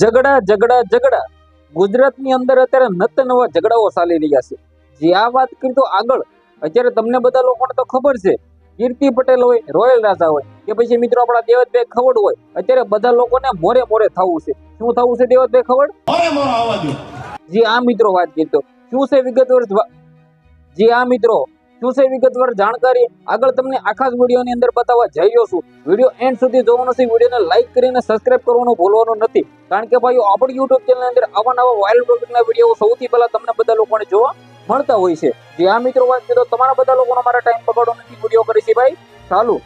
ઝઘડા ઝઘડા ઝઘડા. ગુજરાતની અંદર અત્યારે નત નવા ઝઘડાઓ ચાલી રહ્યા છે. જે આ વાત કરી તો આગળ અત્યારે તમને બધા લોકોને તો ખબર છે કીર્તિ પટેલ હોય રોયલ રાજા હોય કે પછી મિત્રો આપણા દેવતભાઈ ખવડ હોય અત્યારે બધા લોકોને મોરે મોરે થવું છે. શું થવું છે દેવતભાઈ ખવડ? જે આ મિત્રો વાત કરતો શું છે વિગત વર્ષ જે આ મિત્રો શું છે વિગતવાર જાણકારી આગળ તમને આખા જ વિડીયોની અંદર બતાવવા જઈ રહ્યો છું. વીડિયો એન્ડ સુધી જોવાનો છે વિડીયોને લાઈક કરીને સબસ્ક્રાઇબ કરવાનું ભૂલવાનું નથી. કારણ કે ભાઈઓ, આપણી યુટ્યુબ ચેનલની અંદર આવા નવા વાયરલ ટોપિકના વીડિયો સૌથી પહેલા તમને બધા લોકોને જોવા મળતા હોય છે. જે આ મિત્રો વાત કીધો તમારા બધા લોકોનો મારા ટાઈમ પકડવાનો નથી, વીડિયો કરી છે ભાઈ. ચાલુ,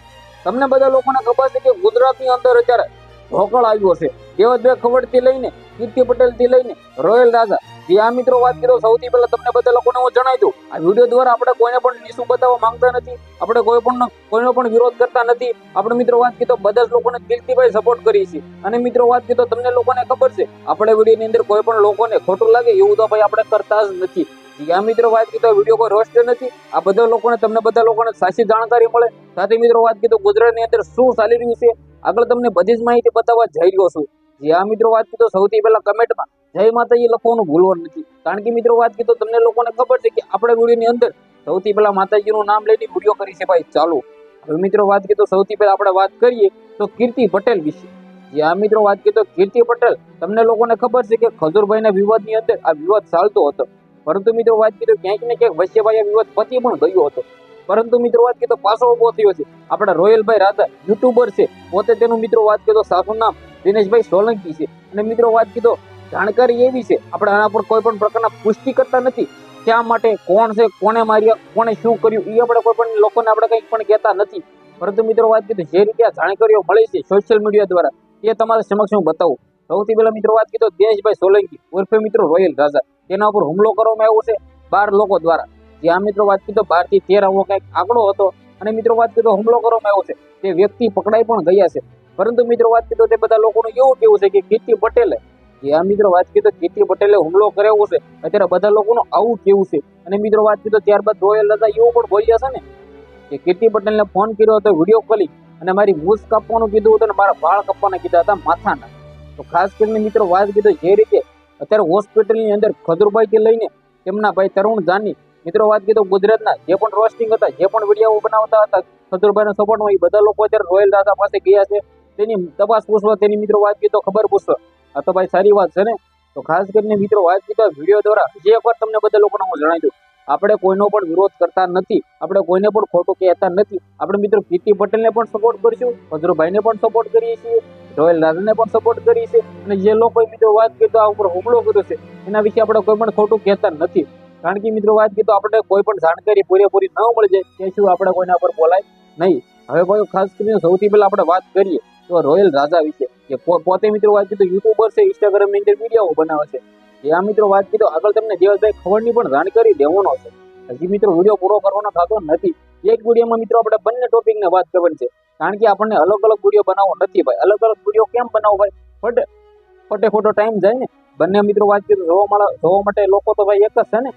તમને બધા લોકોને ખબર છે કે ગુજરાતની અંદર અત્યારે ઢોકળ આવ્યો છે દેવતભાઈ ખવડથી લઈને, કીર્તિ પટેલથી લઈને, રોયલ રાજા. જે આ મિત્રો વાત કરો, સૌથી પહેલા તમને બધા લોકોને હું જણાવી દઉં. આ વીડિયો દ્વારા આપણે કોઈને પણ નીચું બતાવવા માંગતા નથી. આપણે કોઈ પણ, કોઈનો પણ વિરોધ કરતા નથી. આપણે મિત્રો વાત કીધો બધા જ લોકોને દિલથી ભાઈ સપોર્ટ કરીએ છીએ. અને મિત્રો વાત કીધો તમને લોકોને ખબર છે, આપણે વિડીયોની અંદર કોઈ પણ લોકોને ખોટું લાગે એવું તો ભાઈ આપણે કરતા જ નથી. આ મિત્રો, વાત કીધો વીડિયો કોઈ રોસ્ટ નથી. આ બધા લોકોને, તમને બધા લોકોને સાચી જાણકારી મળે. સાથે મિત્રો, વાત કીધો, ગુજરાતની અંદર શું ચાલી રહ્યું છે? આગળ તમને બધી જ માહિતી બતાવવા જઈ રહ્યો છું. જે મિત્રો, વાત કીધો, સૌથી પહેલા કમેન્ટમાં જય માતાજી લખવાનું ભૂલવાનું નથી. કારણ કે મિત્રો, વાત કીધો, તમને લોકોને ખબર છે કે આપણે વિડીયોની અંદર સૌથી પહેલા માતાજીનું નામ લઈને વીડિયો કરી છે ભાઈ, ચાલુ. હવે મિત્રો, વાત કીધો, સૌથી પહેલા આપણે વાત કરીએ, તો કીર્તિ પટેલ વિશે. જે આ મિત્રો, વાત કીધો, કીર્તિ પટેલ, તમને લોકોને ખબર છે કે ખજુરભાઈના વિવાદની અંદર આ વિવાદ ચાલતો હતો. પરંતુ મિત્રો વાત કીધું ક્યાંક ને ક્યાંક વસ્યભાઈ વિવાદ પતિ પણ ગયો હતો. પરંતુ મિત્રો વાત કીધો પાછો ઊભો થયો છે. આપણા રોયલભાઈ રાધા, યુટ્યુબર છે. પોતે તેનું મિત્રો વાત કીધો સાસુનું નામ દિનેશભાઈ સોલંકી છે. અને મિત્રો વાત કીધો જાણકારી એવી છે, આપણે આના પર કોઈ પણ પ્રકારના પુષ્ટિ કરતા નથી. શા માટે, કોણ છે કોને માર્યા, કોણે શું કર્યું એ આપણે કોઈ પણ લોકોને આપણે કંઈ પણ કહેતા નથી. પરંતુ મિત્રો વાત કીધું જે રીતે જાણકારીઓ મળે છે સોશિયલ મીડિયા દ્વારા, તે તમારા સમક્ષ હું બતાવું. સૌથી પહેલા મિત્રો વાત કીધો દિનેશભાઈ સોલંકી, ઉર્ફે મિત્રો રોયલ રાજા તેના ઉપર હુમલો કરવામાં આવ્યો છે બાર લોકો દ્વારા. જે આ મિત્રો વાત કીધો બારથી તેર આવો કંઈક આંકડો હતો અને મિત્રો વાત કીધો હુમલો કરવામાં આવ્યો છે. તે વ્યક્તિ પકડાઈ પણ ગયા છે. પરંતુ મિત્રો વાત કીધો તે બધા લોકોનું એવું કેવું છે કે કીર્તિ પટેલે, જે આ મિત્રો વાત કીધો કીર્તિ પટેલે હુમલો કર્યો છે, અત્યારે બધા લોકોનું આવું કેવું છે. અને મિત્રો વાત કીધો ત્યારબાદ રોયલ રાજા એવું પણ બોલ્યા છે ને, કે કીર્તિ પટેલને ફોન કર્યો હતો, વીડિયો કોલિંગ અને મારી મૂછ કાપવાનું કીધું હતું અને મારા વાળ કાપવાના કીધા હતા માથાના. તો ખાસ કરીને મિત્રો વાત કીધો જે રીતે અત્યારે હોસ્પિટલની અંદર ખદરુભાઈથી લઈને તેમના ભાઈ તરુણ જાની મિત્રો વાત કીધો ગુજરાતના જે પણ રોસ્ટિંગ હતા, જે પણ વીડિયો બનાવતા હતા, ખદરુભાઈના સપોર્ટમાં એ બધા લોકો અત્યારે રોયલ દાદા પાસે ગયા છે. તેની તપાસ પૂછવા તેની મિત્રો વાત કીધો ખબર પૂછવા આ તો ભાઈ સારી વાત છે ને? તો ખાસ કરીને મિત્રો વાત કીધો વીડિયો દ્વારા જે એકવાર તમને બધા લોકોને હું જણાવી દઉં, આપણે કોઈનો પણ વિરોધ કરતા નથી, આપણે કોઈને પણ ખોટું કહેતા નથી. આપણે મિત્રો કીર્તિ પટેલને પણ સપોર્ટ કરીશું ભદ્રભાઈને પણ સપોર્ટ કરીએ છીએ. રોયલ રાજને પણ સપોર્ટ કરી છે અને જે લોકોએ મિત્રો વાત કીધો આ ઉપર હુમલો કર્યો છે, એના વિશે આપણે કોઈ પણ ખોટું કહેતા નથી. કારણ કે મિત્રો વાત કીધો આપણે કોઈ પણ જાણકારી પૂરેપૂરી ન મળી જાય કે શું આપણે કોઈના પર બોલાય? નહીં. હવે કોઈ ખાસ કરીને સૌથી પહેલા આપણે વાત કરીએ તો રોયલ રાજા વિશે, કે પોતે મિત્રો વાત કીધું યુટ્યુબર છે ઇન્સ્ટાગ્રામની અંદર વીડિયો બનાવે છે. જે આ મિત્રો વાત કીધો આગળ તમને દિવસભાઈ ખબરની પણ જાણકારી દેવાનો છે. હજી મિત્રો વીડિયો પૂરો કરવાનો થતો નથી. એક વિડીયોમાં મિત્રો આપણે બંને ટોપિકને વાત કરવાની છે. કારણ કે આપણને અલગ અલગ વીડિયો બનાવવો નથી ભાઈ. અલગ અલગ વીડિયો કેમ બનાવો ભાઈ? ફટ, ફટે ખોટો ટાઈમ જાય ને. બંને મિત્રો વાત કરીએ જોવા મળે, જોવા માટે લોકો તો ભાઈ એક જ છે ને.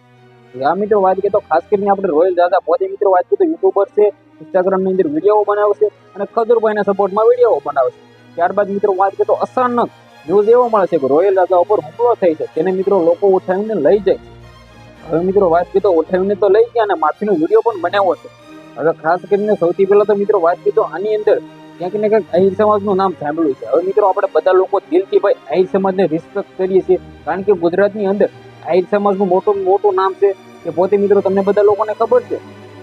આ મિત્રો વાત કીધો ખાસ કરીને આપણે રોયલ દાદા પોતે મિત્રો વાત કીધું યુટ્યુબર છે ઇન્સ્ટાગ્રામની અંદર વીડિયો બનાવશે અને ખજુરભાઈના સપોર્ટમાં વીડિયો બનાવશે. ત્યારબાદ મિત્રો વાત કરીએ તો અચાનક ન્યૂઝ એવો મળે છે કે રોયલ દાદા ઉપર હુમલો થઈ છે. તેને મિત્રો લોકો ઉઠાવીને લઈ જાય હવે મિત્રો, વાત કીધો ઉઠાવીને તો લઈ ગયા અને માફીનો વીડિયો પણ બનાવ્યો છે. હવે ખાસ કરીને સૌથી પહેલા તો મિત્રો, વાત કીધો આની અંદર ક્યાંક ને ક્યાંક આહિર સમાજનું નામ સાંભળ્યું છે. હવે મિત્રો, આપણે બધા લોકો દિલથી ભાઈ આહિર સમાજને રિસ્પેક્ટ કરીએ છીએ. કારણ કે ગુજરાતની અંદર આહિર સમાજનું મોટું મોટું નામ છે કે પોતે મિત્રો, તમને બધા લોકોને ખબર છે?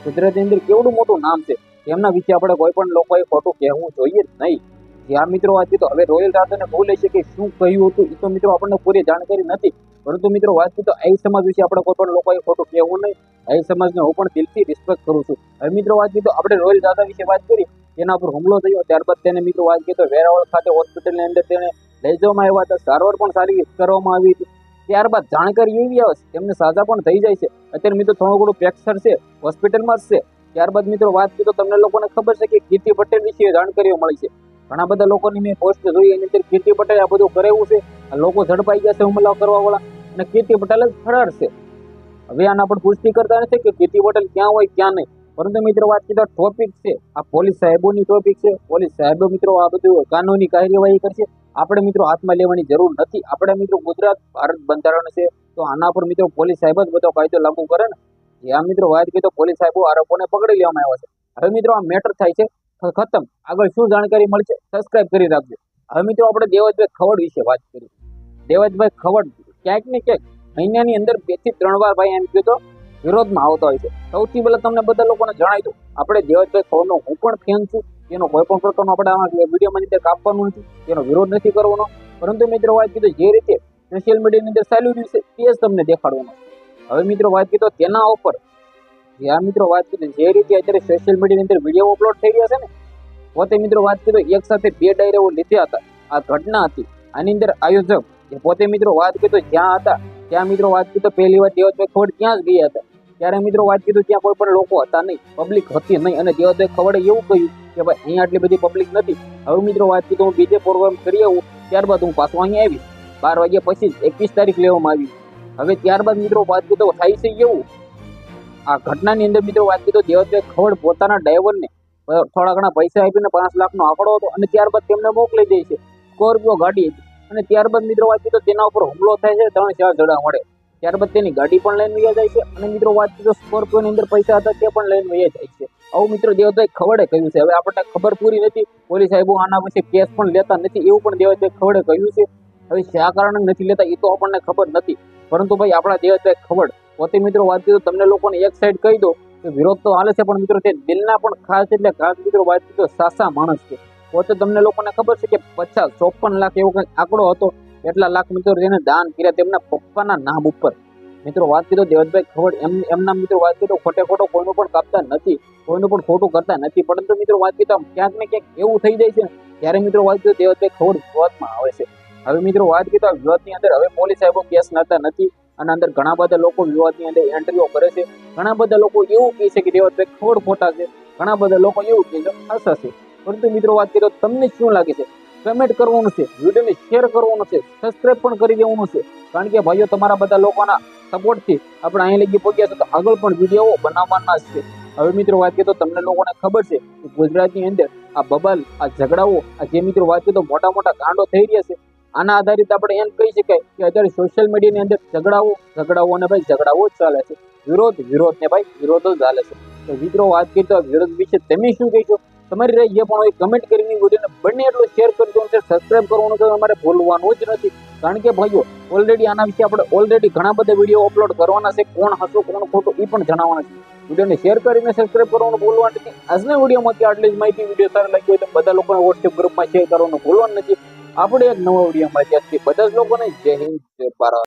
ગુજરાતની અંદર કેવડું મોટું નામ છે? એમના વિશે આપણે કોઈ પણ લોકોએ ખોટું કહેવું જોઈએ નહીં. જે મિત્રો, વાત કીધો હવે રોયલ રાજાને બોલે છે કે શું કહ્યું હતું, એ તો મિત્રો આપણને પૂરી જાણકારી નથી. પરંતુ મિત્રો, વાત તો આહિર સમાજ વિશે આપણે કોઈ પણ લોકોએ ખોટું કહેવું નહીં. આહિર સમાજને હું પણ દિલથી રિસ્પેક્ટ કરું છું. હવે મિત્રો, વાત તો આપણે રોયલ દાદા વિશે વાત કરી. તેના પર હુમલો થયો. ત્યારબાદ તેને મિત્રો, વાત કીધો વેરાવળ ખાતે હોસ્પિટલની અંદર તેને લઈ જવામાં આવ્યા હતા. સારવાર પણ સારી કરવામાં આવી હતી. ત્યારબાદ જાણકારી એવી આવે છે, તેમને સાજા પણ થઈ જાય છે. અત્યારે મિત્રો, થોડું ઘણું ફ્રેક્ચર છે હોસ્પિટલમાં જ છે. ત્યારબાદ મિત્રો, વાત કીધો તમને લોકોને ખબર છે કે કીર્તિ પટેલ વિશે જાણકારીઓ મળી છે. ઘણા બધા લોકોની મેં પોસ્ટ જોઈ, એની અંદર કીર્તિ પટેલ આ બધું કરેવું છે. લોકો ઝડપાઈ ગયા છે હુમલા કરવા વાળા અને કીર્તિ પટેલ જ ફરાર છે. હવે આના પર પુષ્ટિ કરતા નથી કે કીર્તિ પટેલ ક્યાં હોય, ક્યાં નહીં. પરંતુ મિત્રો, વાત કીધા ટોપિક છે. આ પોલીસ સાહેબોની ટોપિક છે. પોલીસ સાહેબો મિત્રો, આ બધું કાનૂની કાર્યવાહી કરશે. આપણે મિત્રો હાથમાં લેવાની જરૂર નથી. આપણે મિત્રો ગુજરાત ભારત બંધારણ છે. તો આના પર મિત્રો પોલીસ સાહેબ જ બધો કાયદો લાગુ કરે ને. આ મિત્રો વાત તો પોલીસ સાહેબો આરોપોને પકડી લેવામાં આવ્યા છે. હવે મિત્રો, આ મેટર થાય છે. ખતમ. આગળ શું જાણકારી મળશે સબસ્ક્રાઇબ કરી રાખજો. હવે મિત્રો, આપણે દેવજભાઈ ખવડ વિશે વાત કરી દેવજભાઈ ખવડ ક્યાંક ને ક્યાંક મહિનાની અંદર બેથી ત્રણ વાર ભાઈ એમ કીધું વિરોધમાં આવતા હોય છે. સૌથી પહેલા તમને બધા લોકોને જણાવી દઉં, આપણે દેવજભાઈ ખવડનો હું પણ ફેન છું. એનો કોઈ પણ પ્રકારનો આપણે આમાં વિડીયોમાં અંદર કાપવાનું નથી, એનો વિરોધ નથી કરવાનો. પરંતુ મિત્રો વાત કીધું જે રીતે સોશિયલ મીડિયાની અંદર ચાલ્યું રહ્યું છે, તે જ તમને દેખાડવાનું હવે મિત્રો વાત કીધો તેના ઉપર. આ મિત્રો વાત કીધું જે રીતે અત્યારે સોશિયલ મીડિયાની અંદર વીડિયો અપલોડ થઈ રહ્યા છે ને, પોતે મિત્રો વાત કીધું એક સાથે બે ડાયરાઓ લીધા હતા. આ ઘટના હતી. આની અંદર આયોજક જે પોતે મિત્રો વાત કીધું જ્યાં હતા, ત્યાં મિત્રો વાત કીધું પહેલી વાર દેવતભાઈ ખવડ ત્યાં જ ગયા હતા. ત્યારે મિત્રો વાત કીધું ત્યાં કોઈ પણ લોકો હતા નહીં પબ્લિક હતી નહીં. અને દેવતભાઈ ખવડે એવું કહ્યું કે ભાઈ, અહીંયા આટલી બધી પબ્લિક નથી. હવે મિત્રો વાત કીધું હું બીજે પ્રોગ્રામ કરી આવું, ત્યારબાદ હું પાછો અહીંયા આવીશ. બાર વાગ્યા પછી એકવીસ તારીખ લેવામાં આવી. હવે ત્યારબાદ મિત્રો વાત કીધું થાય છે એવું. આ ઘટનાની અંદર મિત્રો વાત કીધું દેવતભાઈ ખવડ પોતાના ડ્રાઈવરને થોડા ઘણા પૈસા આપીને પાંચ લાખનો આંકડો હતો અને ત્યારબાદ તેમને મોકલી દે છે. સ્કોર્પિયો ગાડી હતી. અને ત્યારબાદ મિત્રો વાત કીધું તેના ઉપર હુમલો થાય છે, ત્રણ ચાર જણા મળે ત્યારબાદ તેની ગાડી પણ લઈને વયા જાય છે અને મિત્રો વાત તો સ્કોર્પિયોની અંદર પૈસા હતા તે પણ લઈને વયા જાય છે. આવું મિત્રો દેવભાઈ ખવડે કહ્યું છે. હવે આપણને ખબર પૂરી નથી, પોલીસ સાહેબો આના પછી કેસ પણ લેતા નથી એવું પણ દેવભાઈ ખવડે કહ્યું છે. હવે શા કારણે નથી લેતા એ તો આપણને ખબર નથી. પરંતુ ભાઈ આપણા દેવભાઈ ખવડ. પોતે મિત્રો વાત તો તમને લોકોને એક સાઈડ કહી દો વિરોધ તો હાલે છે, પણ મિત્રો તે દિલના પણ ખાસ એટલે ખાસ મિત્રો વાત તો સાસા માણસ છે. પોતે તમને લોકોને ખબર છે કે પચાસ, ચોપન લાખ એવો કંઈક આંકડો હતો. એટલા લાખ મિત્રો તેને દાન કર્યા તેમના પપ્પાના નામ ઉપર. મિત્રો વાત કીધો દેવતભાઈ ખવડ, એમ, એમના મિત્રો વાત કીધો ખોટે ખોટો કોઈનું પણ કાપતા નથી, કોઈનું પણ ખોટું કરતા નથી. પરંતુ મિત્રો વાત કીધો ક્યાંક ને ક્યાંક એવું થઈ જાય છે. ત્યારે મિત્રો વાત કીધો દેવતભાઈ ખવડ વિવાદમાં આવે છે. હવે મિત્રો વાત કીધો વિવાદની અંદર હવે પોલીસ સાહેબો કેસ લેતા નથી અને અંદર ઘણા બધા લોકો વિવાદની અંદર એન્ટ્રીઓ કરે છે. ઘણા બધા લોકો એવું કહે છે કે દેવતભાઈ ખવડ ખોટા છે. ઘણા બધા લોકો એવું કહે છે છે પરંતુ મિત્રો, વાત કરીએ તમને શું લાગે છે? કમેન્ટ કરવાનું છે વિડીયોને શેર કરવાનું છે સબસ્ક્રાઇબ પણ કરી દેવાનું છે. કારણ કે ભાઈઓ, તમારા બધા લોકોના સપોર્ટથી આપણે અહીં લગી પહોંચ્યા છે, તો આગળ પણ વીડિયો બનાવવાના છે. હવે મિત્રો, વાત કરીએ તો તમને લોકોને ખબર છે કે ગુજરાતની અંદર આ બબાલ, આ ઝઘડાઓ, આ જે મિત્રો વાત કરીએ તો મોટા મોટા કાંડો થઈ રહ્યા છે. આના આધારિત આપણે એમ કહી શકાય કે અત્યારે સોશિયલ મીડિયાની અંદર ઝઘડાઓ ઝઘડાઓ અને ભાઈ ઝઘડાઓ ચાલે છે. વિરોધ વિરોધ ને ભાઈ વિરોધ ચાલે છે. તો મિત્રો, વાત કરીએ તો વિરોધ વિશે તમે શું કહેશો? તમારી રહી જે પણ હોય કમેન્ટ કરીને વિડીયોને બંને એટલું શેર કરજો અને સબસ્ક્રાઈબ કરવાનું તો અમારે ભૂલવાનું જ નથી. કારણ કે ભાઈઓ ઓલરેડી આના વિશે આપણે ઓલરેડી ઘણા બધા વીડિયો અપલોડ કરવાના છે, કોણ હસો કોણ ખોટું એ પણ જણાવવાના છે. વિડીયોને શેર કરીને સબસ્ક્રાઈબ કરવાનું ભૂલવાનું નથી. આજના વિડીયોમાં આટલી જ માહિતી, વીડિયો સારી લાગી હોય તો બધા લોકોને વોટ્સએપ ગ્રુપમાં શેર કરવાનું ભૂલવાનું નથી. આપણે એક નવા વિડીયોમાં ત્યાંથી બધા જ લોકોને જય હિન્દ, જય ભારત.